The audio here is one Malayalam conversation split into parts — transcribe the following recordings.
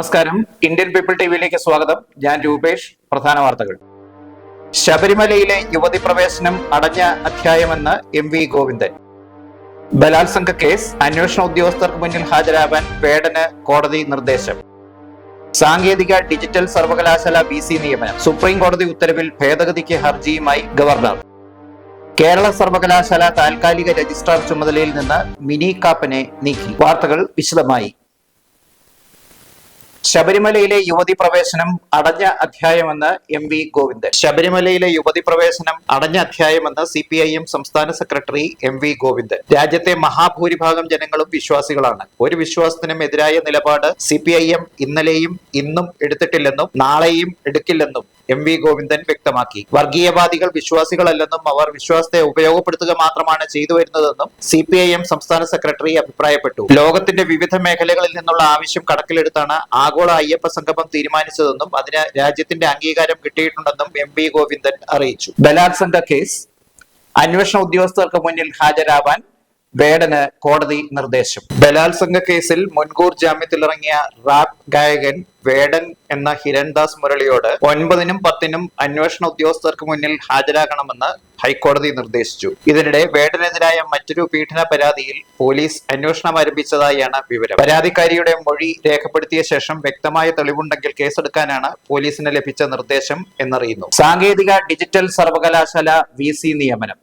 നമസ്കാരം. ഇന്ത്യൻ പീപ്പിൾ ടിവിയിലേക്ക് സ്വാഗതം. ഞാൻ രൂപേഷ്. പ്രധാന വാർത്തകൾ. ശബരിമലയിലെ യുവതി പ്രവേശനം അടഞ്ഞ അധ്യായമെന്ന് എം വി ഗോവിന്ദൻ. ബലാത്സംഗ കേസ് അന്വേഷണ ഉദ്യോഗസ്ഥർക്ക് മുന്നിൽ ഹാജരാവാൻ പേടന് കോടതി നിർദ്ദേശം. സാങ്കേതിക ഡിജിറ്റൽ സർവകലാശാല ബി സി നിയമനം. സുപ്രീം കോടതി ഉത്തരവിൽ ഭേദഗതിക്ക് ഹർജിയുമായി ഗവർണർ. കേരള സർവകലാശാല താൽക്കാലിക രജിസ്ട്രാർ ചുമതലയിൽ നിന്ന് മിനി കാപ്പനെ നീക്കി. വാർത്തകൾ വിശദമായി. ശബരിമലയിലെ യുവതി പ്രവേശനം അടഞ്ഞ അധ്യായമെന്ന് എം വി ഗോവിന്ദൻ. ശബരിമലയിലെ യുവതി പ്രവേശനം അടഞ്ഞ അധ്യായമെന്ന് സി പി ഐ എം സംസ്ഥാന സെക്രട്ടറി എം വി ഗോവിന്ദൻ. രാജ്യത്തെ മഹാഭൂരിഭാഗം ജനങ്ങളും വിശ്വാസികളാണ്. ഒരു വിശ്വാസത്തിനും എതിരായ നിലപാട് സി പി ഐ എം ഇന്നലെയും ഇന്നും എടുത്തിട്ടില്ലെന്നും നാളെയും എടുക്കില്ലെന്നും എം വി ഗോവിന്ദൻ വ്യക്തമാക്കി. വർഗീയവാദികൾ വിശ്വാസികളല്ലെന്നും അവർ വിശ്വാസത്തെ ഉപയോഗപ്പെടുത്തുക മാത്രമാണ് ചെയ്തു വരുന്നതെന്നും സി പി ഐ എം സംസ്ഥാന സെക്രട്ടറി അഭിപ്രായപ്പെട്ടു. ലോകത്തിന്റെ വിവിധ മേഖലകളിൽ നിന്നുള്ള ആവശ്യം കണക്കിലെടുത്താണ് ആഗോള അയ്യപ്പ സംഗമം തീരുമാനിച്ചതെന്നും അതിന് രാജ്യത്തിന്റെ അംഗീകാരം കിട്ടിയിട്ടുണ്ടെന്നും എം വി ഗോവിന്ദൻ അറിയിച്ചു. ബലാത്സംഗ കേസ്. അന്വേഷണ ഉദ്യോഗസ്ഥർക്ക് മുന്നിൽ ഹാജരാവാൻ വേടന് കോടതി നിർദ്ദേശം. ബലാത്സംഗ കേസിൽ മുൻകൂർ ജാമ്യത്തിലിറങ്ങിയ റാപ്പ് ഗായകൻ വേടൻ എന്ന ഹിരൺദാസ് മുരളിയോട് ഒൻപതിനും പത്തിനും അന്വേഷണ ഉദ്യോഗസ്ഥർക്ക് മുന്നിൽ ഹാജരാകണമെന്ന് ഹൈക്കോടതി നിർദ്ദേശിച്ചു. ഇതിനിടെ വേടനെതിരായ മറ്റൊരു പീഡന പരാതിയിൽ പോലീസ് അന്വേഷണം ആരംഭിച്ചതായാണ് വിവരം. പരാതിക്കാരിയുടെ മൊഴി രേഖപ്പെടുത്തിയ ശേഷം വ്യക്തമായ തെളിവുണ്ടെങ്കിൽ കേസെടുക്കാനാണ് പോലീസിന് ലഭിച്ച നിർദ്ദേശം എന്നറിയുന്നു. സാങ്കേതിക ഡിജിറ്റൽ സർവകലാശാല വി നിയമനം.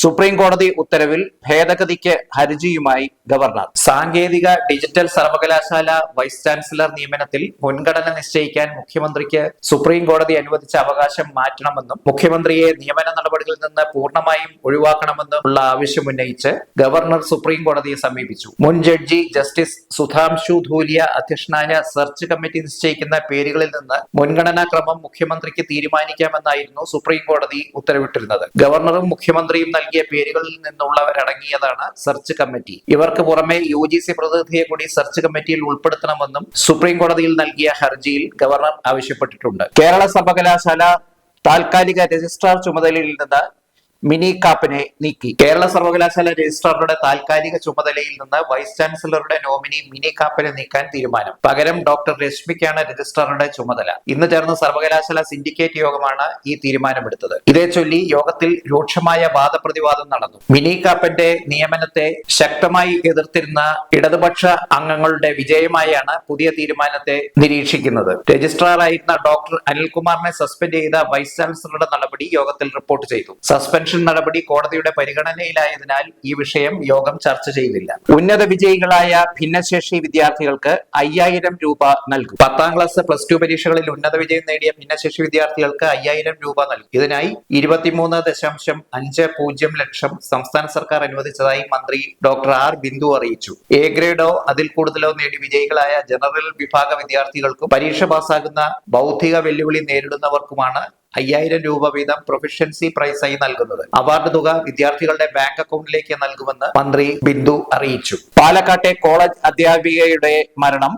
സുപ്രീം കോടതി ഉത്തരവിൽ ഭേദഗതിക്ക് ഹർജിയുമായി ഗവർണർ. സാങ്കേതിക ഡിജിറ്റൽ സർവകലാശാല വൈസ് ചാൻസലർ നിയമനത്തിൽ മുൻഗണന നിശ്ചയിക്കാൻ മുഖ്യമന്ത്രിക്ക് സുപ്രീം കോടതി അനുവദിച്ച അവകാശം മാറ്റണമെന്നും മുഖ്യമന്ത്രിയെ നിയമന നടപടികളിൽ നിന്ന് പൂർണമായും ഒഴിവാക്കണമെന്നും ഉള്ള ആവശ്യം ഉന്നയിച്ച് ഗവർണർ സുപ്രീം കോടതിയെ സമീപിച്ചു. മുൻ ജഡ്ജി ജസ്റ്റിസ് സുധാംശു ധൂലിയ അധ്യക്ഷനായ സെർച്ച് കമ്മിറ്റി നിശ്ചയിക്കുന്ന പേരുകളിൽ നിന്ന് മുൻഗണനാ ക്രമം മുഖ്യമന്ത്രിക്ക് തീരുമാനിക്കാമെന്നായിരുന്നു സുപ്രീം കോടതി ഉത്തരവിട്ടിരുന്നത്. ഗവർണറും മുഖ്യമന്ത്രിയും നൽകിയ പേരുകളിൽ നിന്നുള്ളവരടങ്ങിയതാണ് സെർച്ച് കമ്മിറ്റി. ഇവർക്ക് പുറമെ യു ജി സി പ്രതിനിധിയെ കൂടി സെർച്ച് കമ്മിറ്റിയിൽ ഉൾപ്പെടുത്തണമെന്നും സുപ്രീം കോടതിയിൽ നൽകിയ ഹർജിയിൽ ഗവർണർ ആവശ്യപ്പെട്ടിട്ടുണ്ട്. കേരള സർവകലാശാല താൽക്കാലിക രജിസ്ട്രാർ ചുമതലയിൽ നിന്ന് മിനി കാപ്പിനെ നീക്കി. കേരള സർവകലാശാല രജിസ്ട്രാറുടെ താൽക്കാലിക ചുമതലയിൽ നിന്ന് വൈസ് ചാൻസലറുടെ നോമിനി മിനി കാപ്പിനെ നീക്കാൻ തീരുമാനം. പകരം ഡോക്ടർ രശ്മിക്കാണ് രജിസ്ട്രാറുടെ ചുമതല. ഇന്ന് ചേർന്ന സർവകലാശാല സിൻഡിക്കേറ്റ് യോഗമാണ് ഈ തീരുമാനമെടുത്തത്. ഇതേ ചൊല്ലി യോഗത്തിൽ രൂക്ഷമായ വാദപ്രതിവാദം നടന്നു. മിനി കാപ്പന്റെ നിയമനത്തെ ശക്തമായി എതിർത്തിരുന്ന ഇടതുപക്ഷ അംഗങ്ങളുടെ വിജയമായാണ് പുതിയ തീരുമാനത്തെ നിരീക്ഷിക്കുന്നത്. രജിസ്ട്രാറായിരുന്ന ഡോക്ടർ അനിൽകുമാറിനെ സസ്പെൻഡ് ചെയ്ത വൈസ് ചാൻസലറുടെ നടപടി യോഗത്തിൽ റിപ്പോർട്ട് ചെയ്തു. സസ്പെൻഷൻ നടപടി കോടതിയുടെ പരിഗണനയിലായതിനാൽ ഈ വിഷയം യോഗം ചർച്ച ചെയ്തില്ല. ഉന്നത വിജയികളായ ഭിന്നശേഷി വിദ്യാർത്ഥികൾക്ക് അയ്യായിരം രൂപ നൽകും. പത്താം ക്ലാസ് പ്ലസ് ടു പരീക്ഷകളിൽ ഉന്നത വിജയം നേടിയ ഭിന്നശേഷി വിദ്യാർത്ഥികൾക്ക് അയ്യായിരം രൂപ നൽകും. ഇതിനായി ഇരുപത്തിമൂന്ന് ദശാംശം അഞ്ച് പൂജ്യം ലക്ഷം സംസ്ഥാന സർക്കാർ അനുവദിച്ചതായി മന്ത്രി ഡോക്ടർ ആർ ബിന്ദു അറിയിച്ചു. എ ഗ്രേഡോ അതിൽ കൂടുതലോ നേടി വിജയികളായ ജനറൽ വിഭാഗ വിദ്യാർത്ഥികൾക്കും പരീക്ഷ പാസ്സാകുന്ന ബൗദ്ധിക വെല്ലുവിളി നേരിടുന്നവർക്കുമാണ് അയ്യായിരം രൂപ വീതം പ്രൊഫഷൻസി പ്രൈസായി നൽകുന്നത്. അവാർഡ് തുക വിദ്യാർത്ഥികളുടെ ബാങ്ക് അക്കൗണ്ടിലേക്ക് നൽകുമെന്ന് മന്ത്രി ബിന്ദു അറിയിച്ചു. പാലക്കാട്ടെ കോളേജ് അധ്യാപികയുടെ മരണം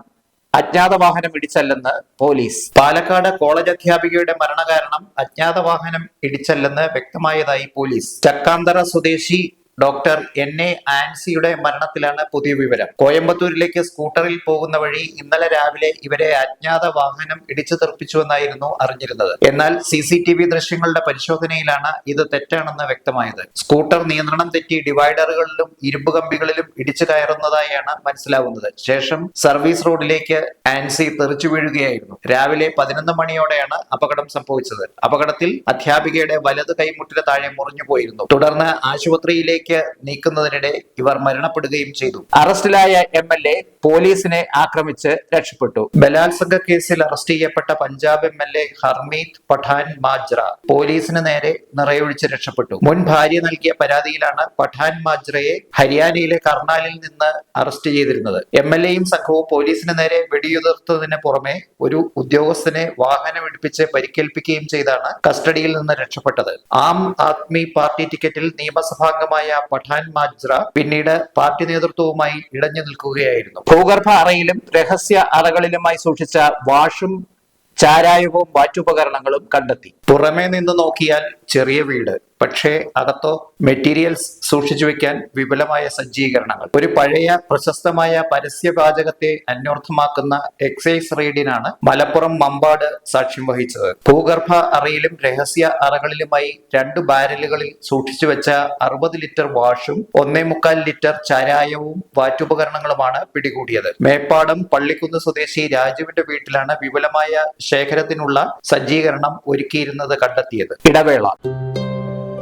അജ്ഞാത വാഹനം ഇടിച്ചല്ലെന്ന് പോലീസ്. പാലക്കാട് കോളേജ് അധ്യാപികയുടെ മരണകാരണം അജ്ഞാത വാഹനം ഇടിച്ചല്ലെന്ന് വ്യക്തമായതായി പോലീസ്. ചക്കാന്തറ സ്വദേശി ഡോക്ടർ എൻ എ ആൻസിയുടെ മരണത്തിലാണ് പുതിയ വിവരം. കോയമ്പത്തൂരിലേക്ക് സ്കൂട്ടറിൽ പോകുന്ന വഴി ഇന്നലെ രാവിലെ ഇവരെ അജ്ഞാത വാഹനം ഇടിച്ചു തെറിപ്പിച്ചുവെന്നായിരുന്നു അറിഞ്ഞിരുന്നത്. എന്നാൽ സി സി ടി വി ദൃശ്യങ്ങളുടെ പരിശോധനയിലാണ് ഇത് തെറ്റാണെന്ന് വ്യക്തമായത്. സ്കൂട്ടർ നിയന്ത്രണം തെറ്റി ഡിവൈഡറുകളിലും ഇരുമ്പ് കമ്പികളിലും ഇടിച്ചു കയറുന്നതായാണ് മനസ്സിലാവുന്നത്. ശേഷം സർവീസ് റോഡിലേക്ക് ആൻസി തെറിച്ചു വീഴുകയായിരുന്നു. രാവിലെ പതിനൊന്ന് മണിയോടെയാണ് അപകടം സംഭവിച്ചത്. അപകടത്തിൽ അധ്യാപികയുടെ വലത് കൈമുട്ടിന് താഴെ മുറിഞ്ഞു പോയിരുന്നു തുടർന്ന് ആശുപത്രിയിലേക്ക് നീക്കുന്നതിനിടെ ഇവർ മരണപ്പെടുകയും ചെയ്തു. അറസ്റ്റിലായ എം എൽ എ പോലീസിനെ ആക്രമിച്ച് രക്ഷപ്പെട്ടു. ബലാത്സംഗ കേസിൽ അറസ്റ്റ് ചെയ്യപ്പെട്ട Punjab M L A Harmeet Pathan Majra പോലീസിന് നേരെ നിറയൊഴിച്ച് രക്ഷപ്പെട്ടു. മുൻ ഭാര്യ നൽകിയ പരാതിയിലാണ് പഠാൻ മാജ്രയെ ഹരിയാനയിലെ കർണാലിൽ നിന്ന് അറസ്റ്റ് ചെയ്തിരുന്നത്. എം എൽ എയും സംഘവും പോലീസിന് നേരെ വെടിയുതിർത്തതിന് പുറമെ ഒരു ഉദ്യോഗസ്ഥനെ വാഹനമിടിപ്പിച്ച് പരിക്കേൽപ്പിക്കുകയും ചെയ്താണ് കസ്റ്റഡിയിൽ നിന്ന് രക്ഷപ്പെട്ടത്. ആം ആദ്മി പാർട്ടി ടിക്കറ്റിൽ നിയമസഭാംഗമായ പഠാൻ മാജ്ര പിന്നീട് പാർട്ടി നേതൃത്വവുമായി ഇടഞ്ഞു നിൽക്കുകയായിരുന്നു. ഭൂഗർഭ അറയിലും രഹസ്യ അറകളിലുമായി സൂക്ഷിച്ച വാഷും ചാരായവും വാറ്റുപകരണങ്ങളും കണ്ടെത്തി. പുറമേ നിന്ന് നോക്കിയാൽ ചെറിയ വീട്. പക്ഷേ അകത്തോ മെറ്റീരിയൽസ് സൂക്ഷിച്ചു വെക്കാൻ വിപുലമായ സജ്ജീകരണങ്ങൾ. ഒരു പഴയ പ്രശസ്തമായ പരസ്യവാചകത്തെ അന്വർത്ഥമാക്കുന്ന എക്സൈസ് റെയ്ഡിനാണ് മലപ്പുറം മമ്പാട് സാക്ഷ്യം വഹിച്ചത്. ഭൂഗർഭ അറയിലും രഹസ്യ അറകളിലുമായി രണ്ട് ബാരലുകളിൽ സൂക്ഷിച്ചു വെച്ച അറുപത് ലിറ്റർ വാഷും ഒന്നേ മുക്കാൽ ലിറ്റർ ചാരായവും വാറ്റുപകരണങ്ങളുമാണ് പിടികൂടിയത്. മേപ്പാടം പള്ളിക്കുന്ന് സ്വദേശി രാജുവിന്റെ വീട്ടിലാണ് വിപുലമായ ശേഖരത്തിനുള്ള സജ്ജീകരണം ഒരുക്കിയിരുന്നത് കണ്ടെത്തിയത്. ഇടവേള.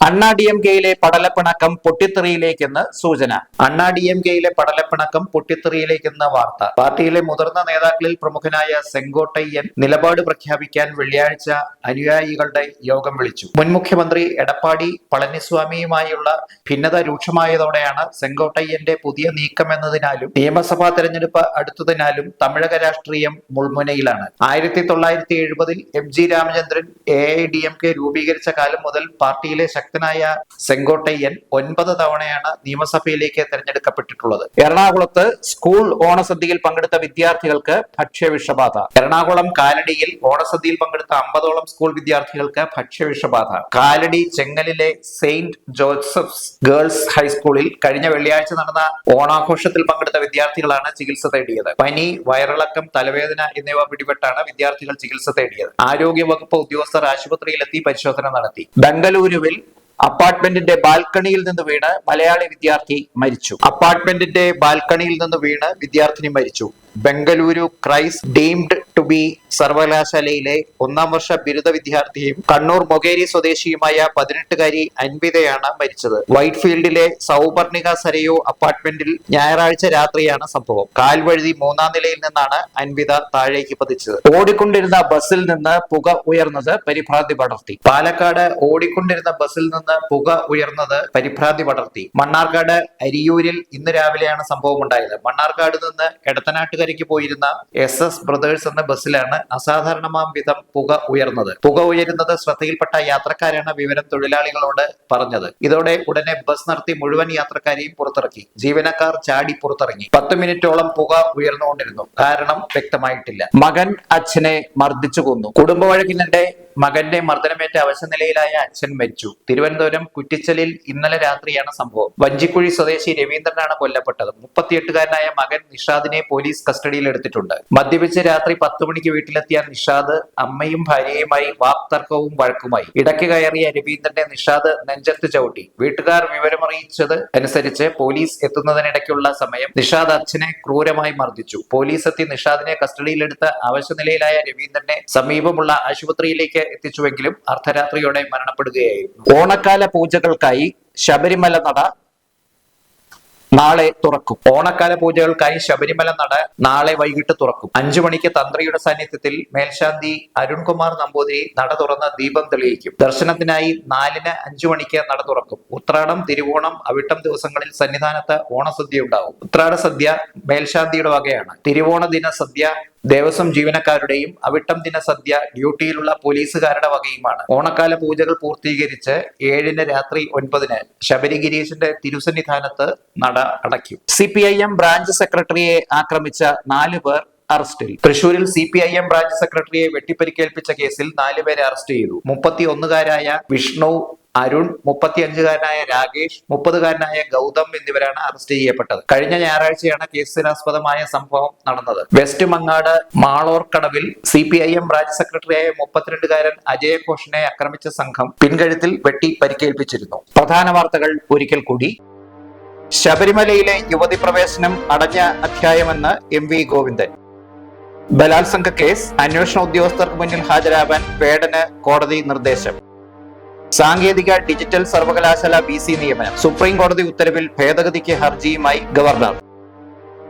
അണ്ണാ ഡി എം കെയിലെ പടലപ്പിണക്കം പൊട്ടിത്തെറിയിലേക്കെന്ന് സൂചന. അണ്ണാ ഡി എം കെയിലെ പടലപ്പിണക്കം പൊട്ടിത്തെറിയിലേക്കെന്ന വാർത്ത. പാർട്ടിയിലെ മുതിർന്ന നേതാക്കളിൽ പ്രമുഖനായ സെങ്കോട്ടയ്യൻ നിലപാട് പ്രഖ്യാപിക്കാൻ വെള്ളിയാഴ്ച അനുയായികളുടെ യോഗം വിളിച്ചു. മുൻ മുഖ്യമന്ത്രി എടപ്പാടി പളനിസ്വാമിയുമായുള്ള ഭിന്നത രൂക്ഷമായതോടെയാണ് സെങ്കോട്ടയ്യന്റെ പുതിയ നീക്കം എന്നതിനാലും നിയമസഭാ തെരഞ്ഞെടുപ്പ് അടുത്തതിനാലും തമിഴക രാഷ്ട്രീയം മുൾമുനയിലാണ്. ആയിരത്തി തൊള്ളായിരത്തി എഴുപതിൽ M G Ramachandran A I D M K രൂപീകരിച്ച കാലം മുതൽ പാർട്ടിയിലെ ശക്തനായ സെങ്കോട്ടയ്യൻ ഒൻപത് തവണയാണ് നിയമസഭയിലേക്ക് തെരഞ്ഞെടുക്കപ്പെട്ടിട്ടുള്ളത്. എറണാകുളത്ത് സ്കൂൾ ഓണസദ്യയിൽ പങ്കെടുത്ത വിദ്യാർത്ഥികൾക്ക് ഭക്ഷ്യവിഷബാധ. എറണാകുളം കാലടിയിൽ ഓണസദ്യയിൽ പങ്കെടുത്ത അമ്പതോളം സ്കൂൾ വിദ്യാർത്ഥികൾക്ക് ഭക്ഷ്യവിഷബാധ. കാലടി ചെങ്ങലിലെ സെയിന്റ് ജോസഫ്സ് ഗേൾസ് ഹൈസ്കൂളിൽ കഴിഞ്ഞ വെള്ളിയാഴ്ച നടന്ന ഓണാഘോഷത്തിൽ പങ്കെടുത്ത വിദ്യാർത്ഥികളാണ് ചികിത്സ തേടിയത്. പനി വയറിളക്കം തലവേദന എന്നിവ പിടിപെട്ടാണ് വിദ്യാർത്ഥികൾ ചികിത്സ തേടിയത്. ആരോഗ്യ വകുപ്പ് ഉദ്യോഗസ്ഥർ ആശുപത്രിയിലെത്തി പരിശോധന നടത്തി. ബംഗളൂരുവിൽ അപ്പാർട്ട്മെന്റിന്റെ ബാൽക്കണിയിൽ നിന്ന് വീണ് മലയാളി വിദ്യാർത്ഥി മരിച്ചു. അപ്പാർട്ട്മെന്റിന്റെ ബാൽക്കണിയിൽ നിന്ന് വീണ് വിദ്യാർത്ഥിനി മരിച്ചു. Bengaluru Christ deemed to be സർവകലാശാലയിലെ ഒന്നാം വർഷ ബിരുദ വിദ്യാർത്ഥിയും കണ്ണൂർ മൊകേരി സ്വദേശിയുമായ പതിനെട്ടുകാരി അൻവിതയാണ് മരിച്ചത്. വൈറ്റ് ഫീൽഡിലെ സൗപർണിക സരയു അപ്പാർട്ട്മെന്റിൽ ഞായറാഴ്ച രാത്രിയാണ് സംഭവം. കാൽവഴുതി മൂന്നാം നിലയിൽ നിന്നാണ് അൻവിത താഴേക്ക് പതിച്ചത്. ഓടിക്കൊണ്ടിരുന്ന ബസ്സിൽ നിന്ന് പുക ഉയർന്നത് പരിഭ്രാന്തി പടർത്തി. പാലക്കാട് ഓടിക്കൊണ്ടിരുന്ന ബസ്സിൽ നിന്ന് പുക ഉയർന്നത് പരിഭ്രാന്തി പടർത്തി. മണ്ണാർക്കാട് അരിയൂരിൽ ഇന്ന് രാവിലെയാണ് സംഭവം ഉണ്ടായത് മണ്ണാർക്കാട് നിന്ന് എടത്തനാട്ടുകരയ്ക്ക് പോയിരുന്ന എസ് എസ് ബ്രദേഴ്സ് എന്ന ബസ്സിലാണ് അസാധാരണമാം വിധം പുക ഉയർന്നത്. പുക ഉയരുന്നത് ശ്രദ്ധയിൽപ്പെട്ട യാത്രക്കാരാണ് വിവരം തൊഴിലാളികളോട് പറഞ്ഞത്. ഇതോടെ ഉടനെ ബസ് നിർത്തി മുഴുവൻ യാത്രക്കാരെയും പുറത്തിറക്കി. ജീവനക്കാർ ചാടി പുറത്തിറങ്ങി. പത്ത് മിനിറ്റോളം പുക ഉയർന്നുകൊണ്ടിരുന്നു. കാരണം വ്യക്തമായിട്ടില്ല. മകൻ അച്ഛനെ മർദ്ദിച്ചു കൊന്നു. കുടുംബ വഴക്കിനിടെ മകന്റെ മർദ്ദനമേറ്റ അവശനിലയിലായ അച്ഛൻ മരിച്ചു. തിരുവനന്തപുരം കുറ്റിച്ചലിൽ ഇന്നലെ രാത്രിയാണ് സംഭവം. വഞ്ചിക്കുഴി സ്വദേശി രവീന്ദ്രനാണ് കൊല്ലപ്പെട്ടത്. മുപ്പത്തിയെട്ടുകാരനായ മകൻ നിഷാദിനെ പോലീസ് കസ്റ്റഡിയിൽ എടുത്തിട്ടുണ്ട് മദ്യപിച്ച് രാത്രി പത്ത് മണിക്ക് വീട്ടിലെത്തിയ നിഷാദ് അമ്മയും ഭാര്യയുമായി വാക്തർക്കവും വഴക്കുമായി. ഇടയ്ക്ക് കയറിയ രവീന്ദ്രനെ നിഷാദ് നെഞ്ചത്ത് ചവിട്ടി. വീട്ടുകാർ വിവരമറിയിച്ചത് അനുസരിച്ച് പോലീസ് എത്തുന്നതിനിടയ്ക്കുള്ള സമയം നിഷാദ് അച്ഛനെ ക്രൂരമായി മർദ്ദിച്ചു. പോലീസ് എത്തി നിഷാദിനെ കസ്റ്റഡിയിലെടുത്ത അവശനിലയിലായ രവീന്ദ്രനെ സമീപമുള്ള ആശുപത്രിയിലേക്ക് എത്തിച്ചുവെങ്കിലും അർദ്ധരാത്രിയോടെ മരണപ്പെടുകയായിരുന്നു. ഓണക്കാല പൂജകൾക്കായി ശബരിമല നട നാളെ തുറക്കും. ഓണക്കാല പൂജകൾക്കായി ശബരിമല നട നാളെ വൈകിട്ട് തുറക്കും. അഞ്ചു മണിക്ക് തന്ത്രിയുടെ സാന്നിധ്യത്തിൽ മേൽശാന്തി അരുൺകുമാർ നമ്പൂതിരി നട തുറന്ന് ദീപം തെളിയിക്കും. ദർശനത്തിനായി നാലിന് അഞ്ചു മണിക്ക് നട തുറക്കും. ഉത്രാടം തിരുവോണം അവിട്ടം ദിവസങ്ങളിൽ സന്നിധാനത്ത് ഓണസദ്യ ഉണ്ടാവും. ഉത്രാട സദ്യ മേൽശാന്തിയുടെ വകയാണ്. തിരുവോണ ദിന സദ്യ ദേവസ്വം ജീവനക്കാരുടെയും അവിട്ടം ദിന സദ്യ ഡ്യൂട്ടിയിലുള്ള പോലീസുകാരുടെ വകയുമാണ്. ഓണക്കാല പൂജകൾ പൂർത്തീകരിച്ച് ഏഴിന് രാത്രി ഒൻപതിന് ശബരിഗിരീഷിന്റെ തിരുസന്നിധാനത്ത് നട അടയ്ക്കും. C P I M branch സെക്രട്ടറിയെ ആക്രമിച്ച നാലു പേർ അറസ്റ്റിൽ. തൃശൂരിൽ C P I M branch സെക്രട്ടറിയെ വെട്ടിപ്പരിക്കേൽപ്പിച്ച കേസിൽ നാലുപേരെ അറസ്റ്റ് ചെയ്തു. മുപ്പത്തി ഒന്നുകാരായ വിഷ്ണു അരുൺ മുപ്പത്തിയഞ്ചുകാരനായ രാകേഷ് മുപ്പതുകാരനായ ഗൗതം എന്നിവരാണ് അറസ്റ്റ് ചെയ്യപ്പെട്ടത്. കഴിഞ്ഞ ഞായറാഴ്ചയാണ് കേസിനാസ്പദമായ സംഭവം നടന്നത്. West Mangad മാളോർക്കടവിൽ C P I M branch സെക്രട്ടറിയായ മുപ്പത്തിരണ്ടുകാരൻ അജയ ഘോഷിനെ ആക്രമിച്ച സംഘം പിൻകഴുത്തിൽ വെട്ടി പരിക്കേൽപ്പിച്ചിരുന്നു. പ്രധാന വാർത്തകൾ ഒരിക്കൽ കൂടി. ശബരിമലയിലെ യുവതി പ്രവേശനം അടഞ്ഞ അധ്യായമെന്ന് എം വി ഗോവിന്ദൻ. ബലാത്സംഗ കേസ് അന്വേഷണ ഉദ്യോഗസ്ഥർക്ക് മുന്നിൽ ഹാജരാവാൻ പേടന് കോടതി നിർദ്ദേശം. സാങ്കേതിക ഡിജിറ്റൽ സർവകലാശാല ബി സി നിയമനം. സുപ്രീം കോടതി ഉത്തരവിൽ ഭേദഗതിക്ക് ഹർജിയുമായി ഗവർണർ.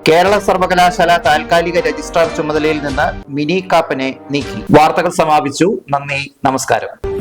കേരള സർവകലാശാല താൽക്കാലിക രജിസ്ട്രാർ ചുമതലയിൽ നിന്ന് മിനി കാപ്പനെ നീക്കി. വാർത്തകൾ സമാപിച്ചു. നന്ദി നമസ്കാരം.